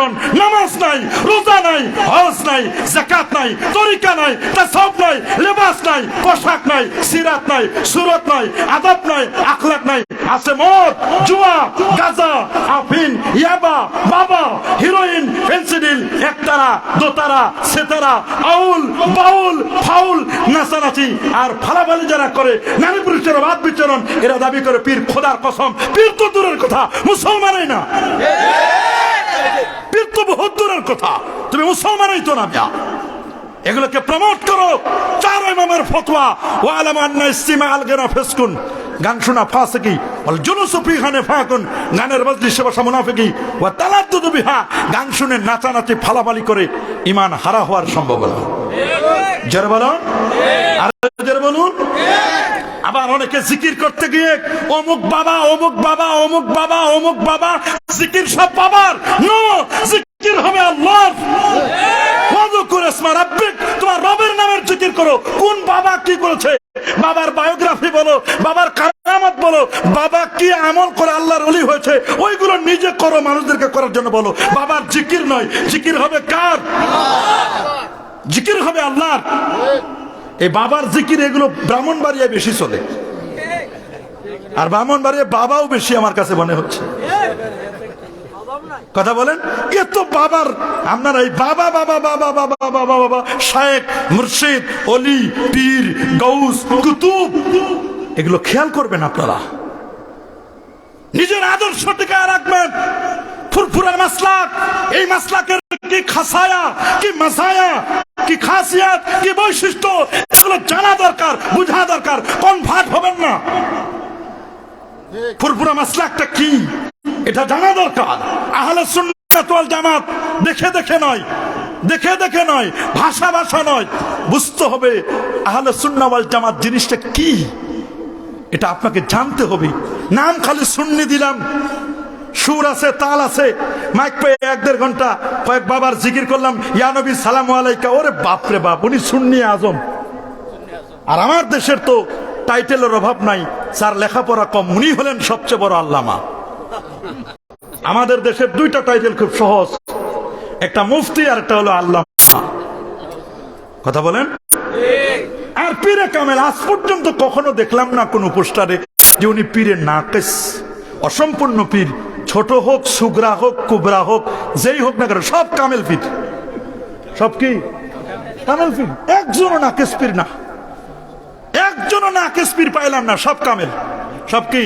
আচরণ নামাজ নাই, রোজা নাই, হজ নাই জাকাত নাই, তরিকা নাই, তাসাউফ নাই, লেবাস নাই, পোশাক নাই, সিরাত নাই, সুরত নাই, আদব নাই, আখলাক নাই। আছে মদ, জুয়া, গাজা, আফিন, ইয়াবা, বাবা, হিরোইন, ফেন্সিডিল, একতারা, দোতারা, সেতারা, আউল, বাউল, ফাউল, নাচানাচি। আর ফালাফালি যারা করে, নারী পুরুষের বাদ বিচরণ, এরা দাবি করে, পীর খোদার কসম। পীর তো দূরের কথা, মুসলমানই না। তো বহুত দূরের কথা। তুমি মুসলমানই তো না। মিয়া। এগুলোকে প্রমোট করো। চার ইমামের ফতোয়া। ওয়ালাম আন্না ইস্তিমা ফেসকুন। গান শোনা ফাসকি। ফিহানে ফাকুন। গানের মজলিসে বসা মুনাফিকি। ওয়া তালাদ্দুদু বিহা। গান শুনে নাচানাচি ফালাফালি করে ঈমান হারা হওয়ার সম্ভাবনা। জোরে বলুন। আর জোরে বলুন। আবার অনেকে জিকির করতে গিয়ে অমুক বাবা অমুক বাবা অমুক বাবা অমুক বাবা জিকির সব বাবার। নো জিকির হবে আল্লাহর ওয়াজকুর ইসমা রাব্বিক তোমার রবের নামের জিকির করো? কোন বাবা কি করেছে? বাবার বায়োগ্রাফি বলো, বাবার কারামত বলো, বাবা কি আমল করে আল্লাহর ওলি হয়েছে? ওইগুলো নিজে করো, মানুষদেরকে করার জন্য বলো। বাবার জিকির নয়। জিকির হবে কার? জিকির হবে আল্লাহর। এই বাবার জিকির এগুলো ব্রাহ্মণ বাড়িয়ায় বেশি চলে। আর ব্রাহ্মণ বাড়িয়ে বাবাও বেশি আমার কাছে মনে হচ্ছে। কথা বলেন? এ তো বাবার, আপনার এই বাবা বাবা বাবা বাবা বাবা বাবা শায়েক, মুর্শিদ, অলি, পীর, গৌস, কুতুব। এগুলো খেয়াল করবেন আপনারা। নিজের আদর্শ টিকায় রাখবেন। ফুরফুরার মাসলাক, এই মাসলাকের কি খাসায়া, কি মাসায়া, কি খাসিয়াত, কি বৈশিষ্ট্য, এগুলো জানা দরকার, বোঝা দরকার। কনভার্ট হবেন না। ফুরফুরা মাসলাকটা কি? এটা জানা দরকার। আহলে সুন্নাত ওয়াল জামাত দেখে দেখে নয়, দেখে দেখে নয়, ভাষা ভাষা নয়। বুঝতে হবে আহলে সুন্নাহ ওয়াল জামাত জিনিসটা কি? এটা আপনাকে জানতে হবে। নাম খালি শুননি দিলাম। সুর আছে, তাল আছে, মাইক পেয়ে এক দেড় ঘণ্টা কয়েক বাবার জিকির করলাম ইয়ানবী সালাম আলাইকা। ওরে বাপরে বাপ, উনি শুননি আজম। আর আমার দেশের তো টাইটেলের অভাব নাই, যার লেখাপড়া কম, উনি হলেন সবচেয়ে বড় আল্লামা। আমাদের দেশের দুইটা টাইটেল খুব সহজ। একটা মুফতি আর একটা হলো আল্লামা কথা বলেন? আর পীরে কামেল, আজ পর্যন্ত কখনো দেখলাম না কোন পোস্টারে যে উনি পীরের নাকেস। অসম্পূর্ণ পীর, ছোট হোক, সুগরা হোক, কুবরা হোক, যেই হোক না কেন, সব কামেল পীর। সব কি? কামেল পীর। একজনও নাকেস পীর না। একজনও নাকেস পীর পাইলাম না, সব কামেল। সব কি?